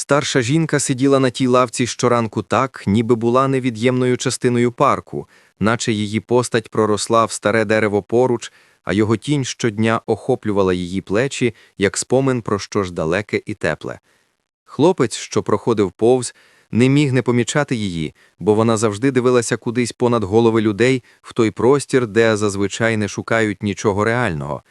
Старша жінка сиділа на тій лавці щоранку так, ніби була невід'ємною частиною парку, наче її постать проросла в старе дерево поруч, а його тінь щодня охоплювала її плечі, як спомин про що ж далеке і тепле. Хлопець, що проходив повз, не міг не помічати її, бо вона завжди дивилася кудись понад голови людей в той простір, де зазвичай не шукають нічого реального.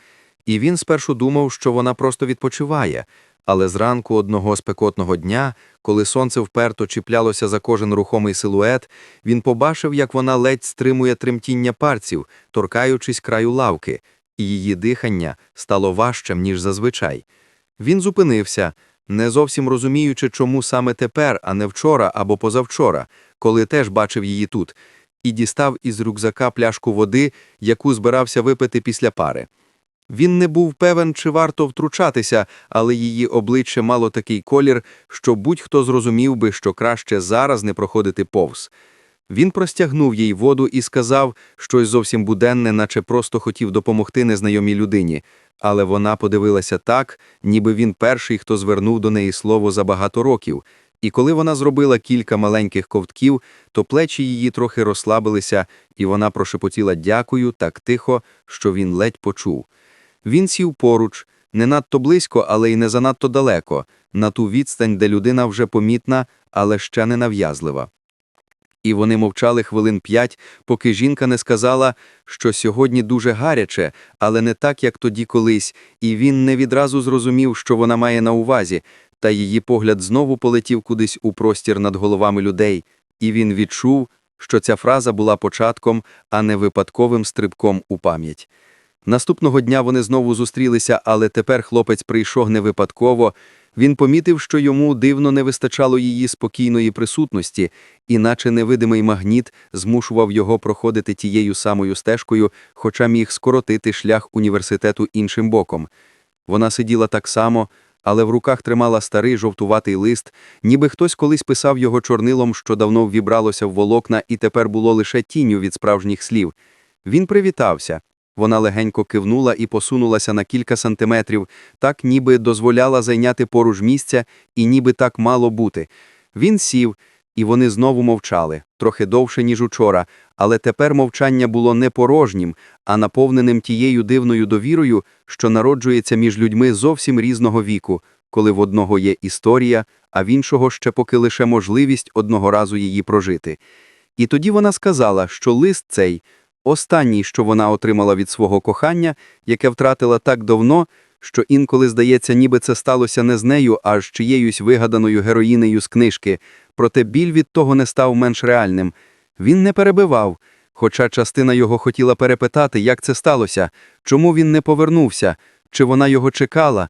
І він спершу думав, що вона просто відпочиває, але зранку одного спекотного дня, коли сонце вперто чіплялося за кожен рухомий силует, він побачив, як вона ледь стримує тремтіння пальців, торкаючись краю лавки, і її дихання стало важчим, ніж зазвичай. Він зупинився, не зовсім розуміючи, чому саме тепер, а не вчора або позавчора, коли теж бачив її тут, і дістав із рюкзака пляшку води, яку збирався випити після пари. Він не був певен, чи варто втручатися, але її обличчя мало такий колір, що будь-хто зрозумів би, що краще зараз не проходити повз. Він простягнув їй воду і сказав щось зовсім буденне, наче просто хотів допомогти незнайомій людині, але вона подивилася так, ніби він перший, хто звернув до неї слово за багато років. І коли вона зробила кілька маленьких ковтків, то плечі її трохи розслабилися, і вона прошепотіла дякую так тихо, що він ледь почув. Він сів поруч, не надто близько, але й не занадто далеко, на ту відстань, де людина вже помітна, але ще не нав'язлива. І вони мовчали хвилин п'ять, поки жінка не сказала, що сьогодні дуже гаряче, але не так, як тоді колись, і він не відразу зрозумів, що вона має на увазі, та її погляд знову полетів кудись у простір над головами людей, і він відчув, що ця фраза була початком, а не випадковим стрибком у пам'ять. Наступного дня вони знову зустрілися, але тепер хлопець прийшов не випадково. Він помітив, що йому дивно не вистачало її спокійної присутності, іначе невидимий магніт змушував його проходити тією самою стежкою, хоча міг скоротити шлях університету іншим боком. Вона сиділа так само, але в руках тримала старий жовтуватий лист, ніби хтось колись писав його чорнилом, що давно ввібралося в волокна і тепер було лише тінню від справжніх слів. Він привітався. Вона легенько кивнула і посунулася на кілька сантиметрів, так ніби дозволяла зайняти поруч місця і ніби так мало бути. Він сів, і вони знову мовчали, трохи довше, ніж учора, але тепер мовчання було не порожнім, а наповненим тією дивною довірою, що народжується між людьми зовсім різного віку, коли в одного є історія, а в іншого ще поки лише можливість одного разу її прожити. І тоді вона сказала, що лист цей – останній, що вона отримала від свого кохання, яке втратила так давно, що інколи здається, ніби це сталося не з нею, а з чиєюсь вигаданою героїнею з книжки, проте біль від того не став менш реальним. Він не перебивав, хоча частина його хотіла перепитати, як це сталося, чому він не повернувся, чи вона його чекала,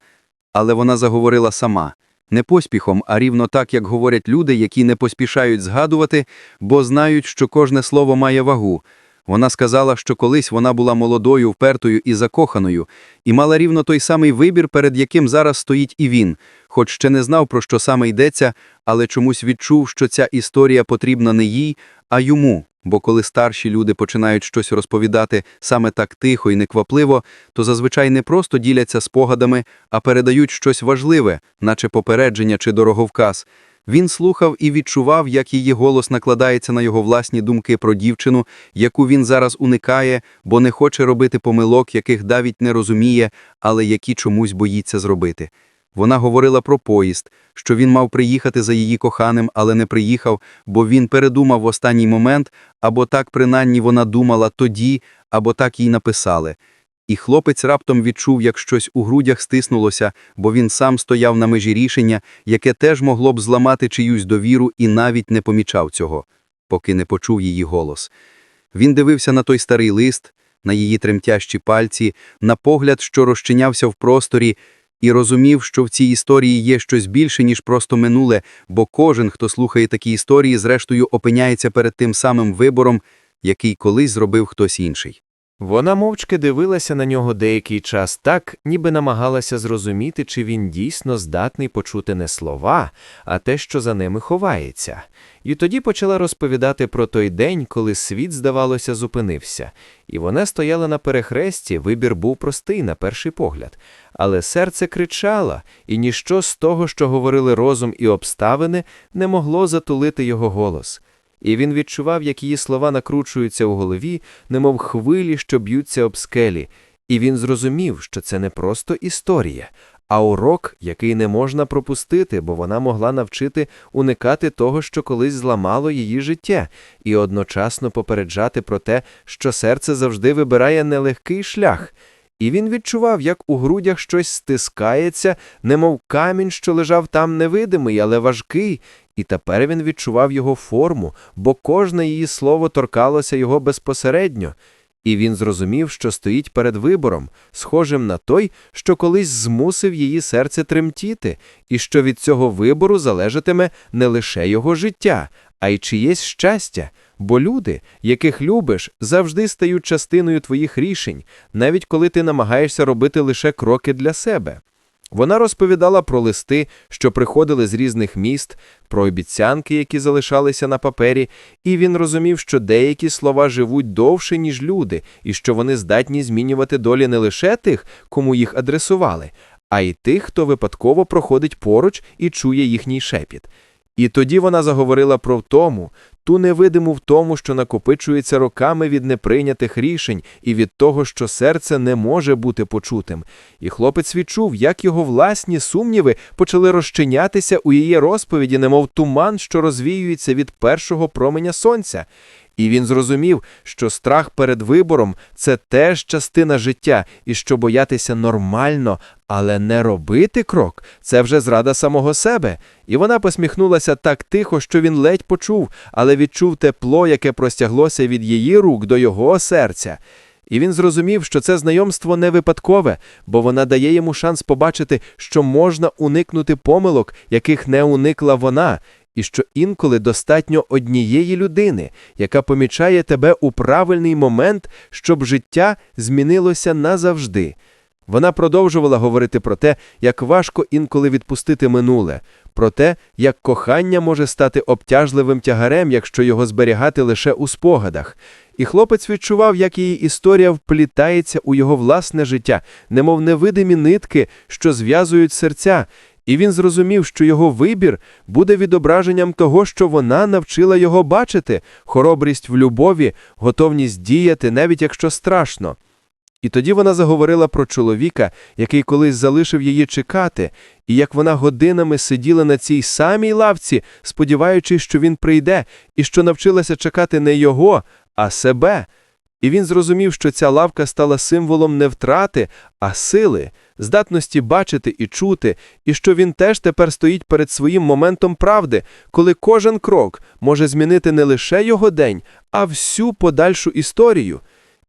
але вона заговорила сама. Не поспіхом, а рівно так, як говорять люди, які не поспішають згадувати, бо знають, що кожне слово має вагу. Вона сказала, що колись вона була молодою, впертою і закоханою, і мала рівно той самий вибір, перед яким зараз стоїть і він, хоч ще не знав, про що саме йдеться, але чомусь відчув, що ця історія потрібна не їй, а йому. Бо коли старші люди починають щось розповідати саме так тихо і неквапливо, то зазвичай не просто діляться спогадами, а передають щось важливе, наче попередження чи дороговказ. Він слухав і відчував, як її голос накладається на його власні думки про дівчину, яку він зараз уникає, бо не хоче робити помилок, яких Давід не розуміє, але які чомусь боїться зробити. Вона говорила про поїзд, що він мав приїхати за її коханим, але не приїхав, бо він передумав в останній момент, або так принаймні вона думала тоді, або так їй написали. І хлопець раптом відчув, як щось у грудях стиснулося, бо він сам стояв на межі рішення, яке теж могло б зламати чиюсь довіру і навіть не помічав цього, поки не почув її голос. Він дивився на той старий лист, на її тремтящі пальці, на погляд, що розчинявся в просторі, і розумів, що в цій історії є щось більше, ніж просто минуле, бо кожен, хто слухає такі історії, зрештою опиняється перед тим самим вибором, який колись зробив хтось інший. Вона мовчки дивилася на нього деякий час так, ніби намагалася зрозуміти, чи він дійсно здатний почути не слова, а те, що за ними ховається. І тоді почала розповідати про той день, коли світ, здавалося, зупинився. І вона стояла на перехресті, вибір був простий на перший погляд. Але серце кричало, і ніщо з того, що говорили розум і обставини, не могло затулити його голос. І він відчував, як її слова накручуються у голові, немов хвилі, що б'ються об скелі, і він зрозумів, що це не просто історія, а урок, який не можна пропустити, бо вона могла навчити уникати того, що колись зламало її життя, і одночасно попереджати про те, що серце завжди вибирає нелегкий шлях. І він відчував, як у грудях щось стискається, немов камінь, що лежав там невидимий, але важкий, і тепер він відчував його форму, бо кожне її слово торкалося його безпосередньо. І він зрозумів, що стоїть перед вибором, схожим на той, що колись змусив її серце тремтіти, і що від цього вибору залежатиме не лише його життя, а й чиєсь щастя. Бо люди, яких любиш, завжди стають частиною твоїх рішень, навіть коли ти намагаєшся робити лише кроки для себе. Вона розповідала про листи, що приходили з різних міст, про обіцянки, які залишалися на папері, і він розумів, що деякі слова живуть довше, ніж люди, і що вони здатні змінювати долі не лише тих, кому їх адресували, а й тих, хто випадково проходить поруч і чує їхній шепіт. І тоді вона заговорила про втому, ту невидиму втому, що накопичується роками від неприйнятих рішень і від того, що серце не може бути почутим. І хлопець відчув, як його власні сумніви почали розчинятися у її розповіді, немов туман, що розвіюється від першого променя сонця. І він зрозумів, що страх перед вибором це теж частина життя, і що боятися нормально, але не робити крок це вже зрада самого себе. І вона посміхнулася так тихо, що він ледь почув, але відчув тепло, яке простяглося від її рук до його серця. І він зрозумів, що це знайомство не випадкове, бо вона дає йому шанс побачити, що можна уникнути помилок, яких не уникла вона, і що інколи достатньо однієї людини, яка помічає тебе у правильний момент, щоб життя змінилося назавжди. Вона продовжувала говорити про те, як важко інколи відпустити минуле, про те, як кохання може стати обтяжливим тягарем, якщо його зберігати лише у спогадах. І хлопець відчував, як її історія вплітається у його власне життя, немов невидимі нитки, що зв'язують серця, і він зрозумів, що його вибір буде відображенням того, що вона навчила його бачити, хоробрість в любові, готовність діяти, навіть якщо страшно. І тоді вона заговорила про чоловіка, який колись залишив її чекати, і як вона годинами сиділа на цій самій лавці, сподіваючись, що він прийде, і що навчилася чекати не його, а себе. І він зрозумів, що ця лавка стала символом не втрати, а сили, здатності бачити і чути, і що він теж тепер стоїть перед своїм моментом правди, коли кожен крок може змінити не лише його день, а всю подальшу історію.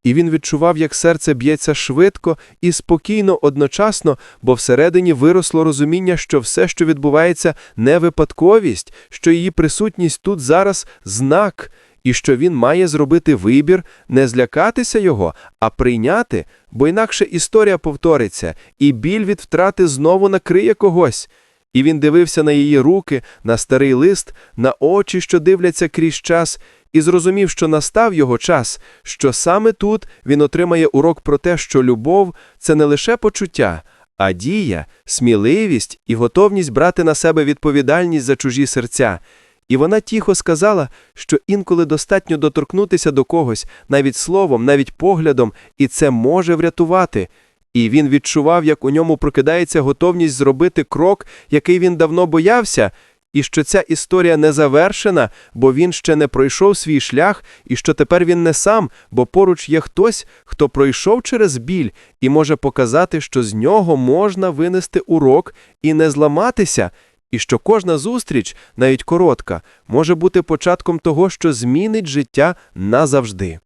І він відчував, як серце б'ється швидко і спокійно одночасно, бо всередині виросло розуміння, що все, що відбувається, не випадковість, що її присутність тут зараз знак, і що він має зробити вибір, не злякатися його, а прийняти, бо інакше історія повториться, і біль від втрати знову накриє когось. І він дивився на її руки, на старий лист, на очі, що дивляться крізь час, і зрозумів, що настав його час, що саме тут він отримає урок про те, що любов це не лише почуття, а дія, сміливість і готовність брати на себе відповідальність за чужі серця. І вона тихо сказала, що інколи достатньо доторкнутися до когось, навіть словом, навіть поглядом, і це може врятувати. І він відчував, як у ньому прокидається готовність зробити крок, який він давно боявся, і що ця історія не завершена, бо він ще не пройшов свій шлях, і що тепер він не сам, бо поруч є хтось, хто пройшов через біль і може показати, що з нього можна винести урок і не зламатися, і що кожна зустріч, навіть коротка, може бути початком того, що змінить життя назавжди.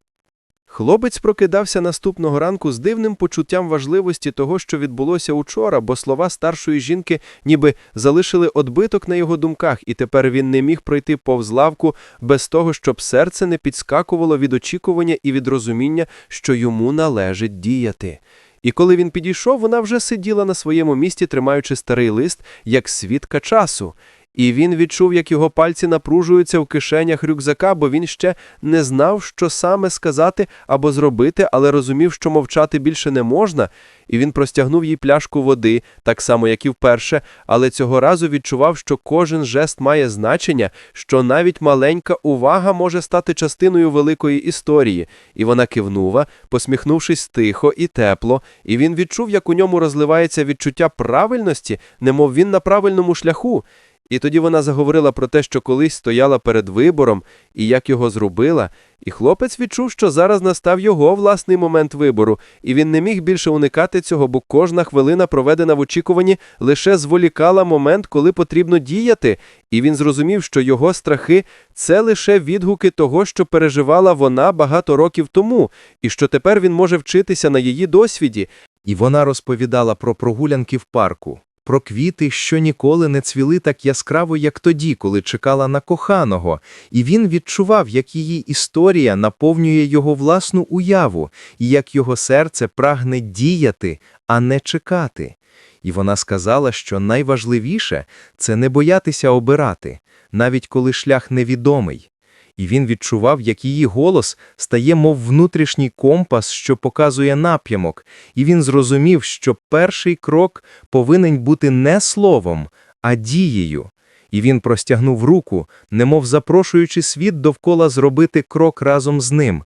Хлопець прокидався наступного ранку з дивним почуттям важливості того, що відбулося учора, бо слова старшої жінки ніби залишили одбиток на його думках, і тепер він не міг пройти повз лавку без того, щоб серце не підскакувало від очікування і від розуміння, що йому належить діяти. І коли він підійшов, вона вже сиділа на своєму місці, тримаючи старий лист, як свідка часу. І він відчув, як його пальці напружуються в кишенях рюкзака, бо він ще не знав, що саме сказати або зробити, але розумів, що мовчати більше не можна, і він простягнув їй пляшку води, так само, як і вперше, але цього разу відчував, що кожен жест має значення, що навіть маленька увага може стати частиною великої історії. І вона кивнула, посміхнувшись тихо і тепло, і він відчув, як у ньому розливається відчуття правильності, немов він на правильному шляху. І тоді вона заговорила про те, що колись стояла перед вибором і як його зробила, і хлопець відчув, що зараз настав його власний момент вибору, і він не міг більше уникати цього, бо кожна хвилина, проведена в очікуванні, лише зволікала момент, коли потрібно діяти, і він зрозумів, що його страхи це лише відгуки того, що переживала вона багато років тому, і що тепер він може вчитися на її досвіді, І вона розповідала про прогулянки в парку, про квіти, що ніколи не цвіли так яскраво, як тоді, коли чекала на коханого, і він відчував, як її історія наповнює його власну уяву, і як його серце прагне діяти, а не чекати. І вона сказала, що найважливіше – це не боятися обирати, навіть коли шлях невідомий. І він відчував, як її голос стає мов внутрішній компас, що показує напрямок, і він зрозумів, що перший крок повинен бути не словом, а дією. І він простягнув руку, немов запрошуючи світ довкола зробити крок разом з ним.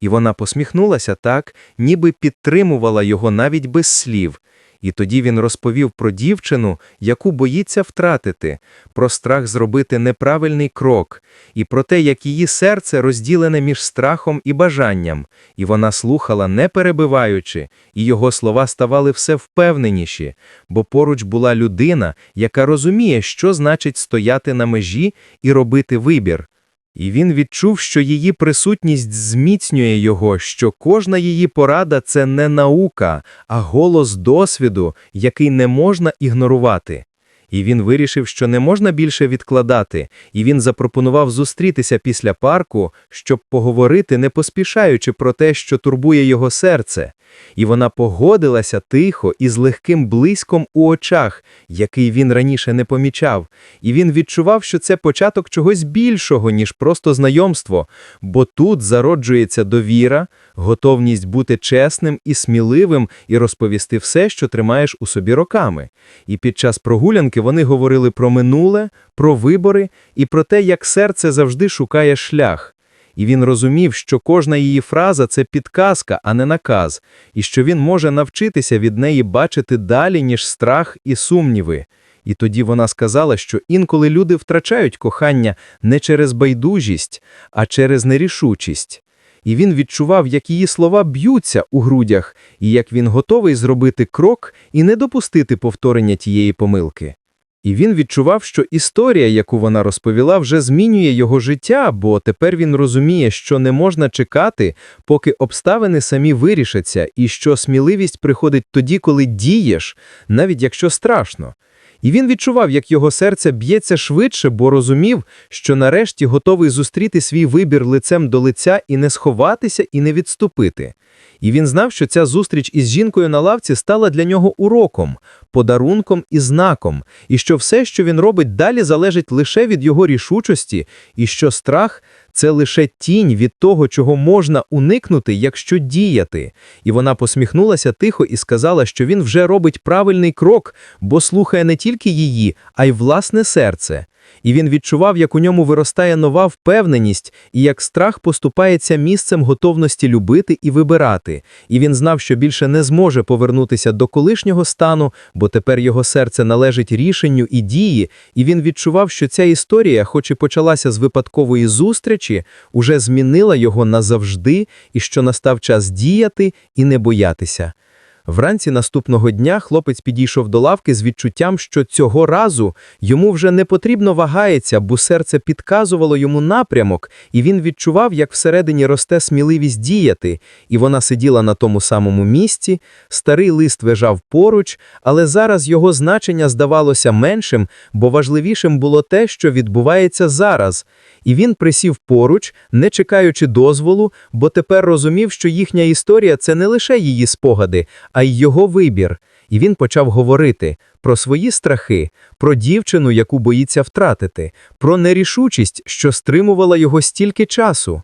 І вона посміхнулася так, ніби підтримувала його навіть без слів. І тоді він розповів про дівчину, яку боїться втратити, про страх зробити неправильний крок, і про те, як її серце розділене між страхом і бажанням, і вона слухала, не перебиваючи, і його слова ставали все впевненіші, бо поруч була людина, яка розуміє, що значить стояти на межі і робити вибір. І він відчув, що її присутність зміцнює його, що кожна її порада – це не наука, а голос досвіду, який не можна ігнорувати. І він вирішив, що не можна більше відкладати, і він запропонував зустрітися після парку, щоб поговорити, не поспішаючи про те, що турбує його серце. І вона погодилася тихо і з легким блиском у очах, який він раніше не помічав, і він відчував, що це початок чогось більшого, ніж просто знайомство, бо тут зароджується довіра, готовність бути чесним і сміливим і розповісти все, що тримаєш у собі роками. І під час прогулянки вони говорили про минуле, про вибори і про те, як серце завжди шукає шлях. І він розумів, що кожна її фраза це підказка, а не наказ, і що він може навчитися від неї бачити далі, ніж страх і сумніви. І тоді вона сказала, що інколи люди втрачають кохання не через байдужість, а через нерішучість. І він відчував, як її слова б'ються у грудях, і як він готовий зробити крок і не допустити повторення тієї помилки. І він відчував, що історія, яку вона розповіла, вже змінює його життя, бо тепер він розуміє, що не можна чекати, поки обставини самі вирішаться, і що сміливість приходить тоді, коли дієш, навіть якщо страшно. І він відчував, як його серце б'ється швидше, бо розумів, що нарешті готовий зустріти свій вибір лицем до лиця і не сховатися, і не відступити. І він знав, що ця зустріч із жінкою на лавці стала для нього уроком, подарунком і знаком, і що все, що він робить далі, залежить лише від його рішучості, і що страх це лише тінь від того, чого можна уникнути, якщо діяти. І вона посміхнулася тихо і сказала, що він вже робить правильний крок, бо слухає не тільки її, а й власне серце. І він відчував, як у ньому виростає нова впевненість, і як страх поступається місцем готовності любити і вибирати. І він знав, що більше не зможе повернутися до колишнього стану, бо тепер його серце належить рішенню і дії, і він відчував, що ця історія, хоч і почалася з випадкової зустрічі, уже змінила його назавжди, і що настав час діяти і не боятися. Вранці наступного дня хлопець підійшов до лавки з відчуттям, що цього разу йому вже не потрібно вагається, бо серце підказувало йому напрямок, і він відчував, як всередині росте сміливість діяти, і вона сиділа на тому самому місці, старий лист лежав поруч, але зараз його значення здавалося меншим, бо важливішим було те, що відбувається зараз. І він присів поруч, не чекаючи дозволу, бо тепер розумів, що їхня історія – це не лише її спогади, а й його вибір. І він почав говорити про свої страхи, про дівчину, яку боїться втратити, про нерішучість, що стримувала його стільки часу.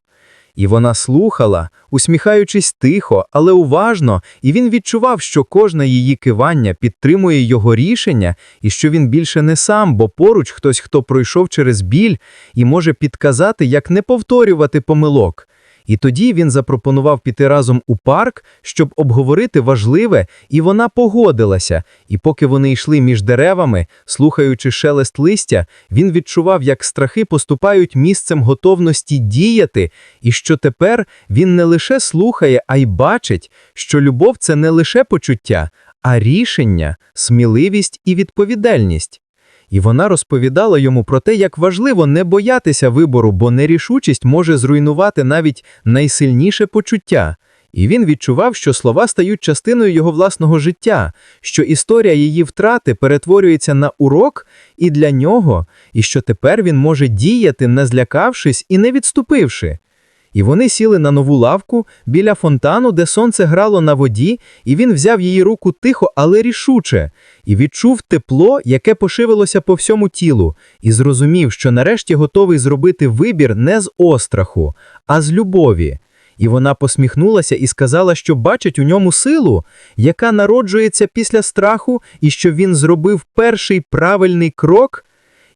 І вона слухала, усміхаючись тихо, але уважно, і він відчував, що кожне її кивання підтримує його рішення, і що він більше не сам, бо поруч хтось, хто пройшов через біль, і може підказати, як не повторювати помилок. І тоді він запропонував піти разом у парк, щоб обговорити важливе, і вона погодилася. І поки вони йшли між деревами, слухаючи шелест листя, він відчував, як страхи поступають місцем готовності діяти, і що тепер він не лише слухає, а й бачить, що любов це не лише почуття, а рішення, сміливість і відповідальність. І вона розповідала йому про те, як важливо не боятися вибору, бо нерішучість може зруйнувати навіть найсильніше почуття. І він відчував, що слова стають частиною його власного життя, що історія її втрати перетворюється на урок і для нього, і що тепер він може діяти, не злякавшись і не відступивши. І вони сіли на нову лавку біля фонтану, де сонце грало на воді, і він взяв її руку тихо, але рішуче, і відчув тепло, яке пошивилося по всьому тілу, і зрозумів, що нарешті готовий зробити вибір не з остраху, а з любові. І вона посміхнулася і сказала, що бачить у ньому силу, яка народжується після страху, і що він зробив перший правильний крок.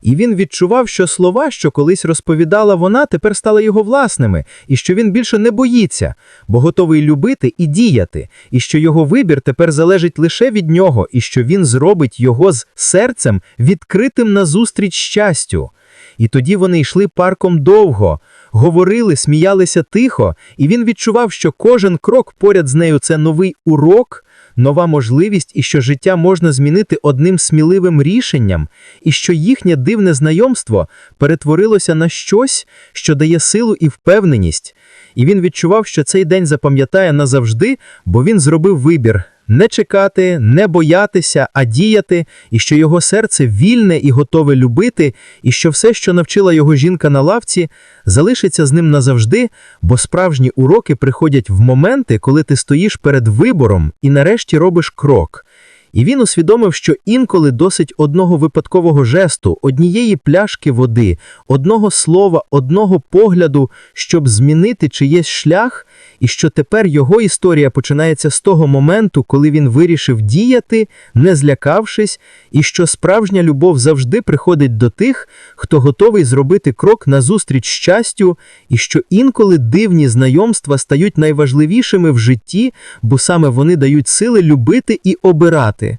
І він відчував, що слова, що колись розповідала вона, тепер стали його власними, і що він більше не боїться, бо готовий любити і діяти, і що його вибір тепер залежить лише від нього, і що він зробить його з серцем відкритим назустріч щастю. І тоді вони йшли парком довго, говорили, сміялися тихо, і він відчував, що кожен крок поряд з нею це новий урок, нова можливість, і що життя можна змінити одним сміливим рішенням, і що їхнє дивне знайомство перетворилося на щось, що дає силу і впевненість. І він відчував, що цей день запам'ятає назавжди, бо він зробив вибір не чекати, не боятися, а діяти, і що його серце вільне і готове любити, і що все, що навчила його жінка на лавці, залишиться з ним назавжди, бо справжні уроки приходять в моменти, коли ти стоїш перед вибором і нарешті робиш крок. І він усвідомив, що інколи досить одного випадкового жесту, однієї пляшки води, одного слова, одного погляду, щоб змінити чиєсь шлях, і що тепер його історія починається з того моменту, коли він вирішив діяти, не злякавшись, і що справжня любов завжди приходить до тих, хто готовий зробити крок назустріч щастю, і що інколи дивні знайомства стають найважливішими в житті, бо саме вони дають сили любити і обирати.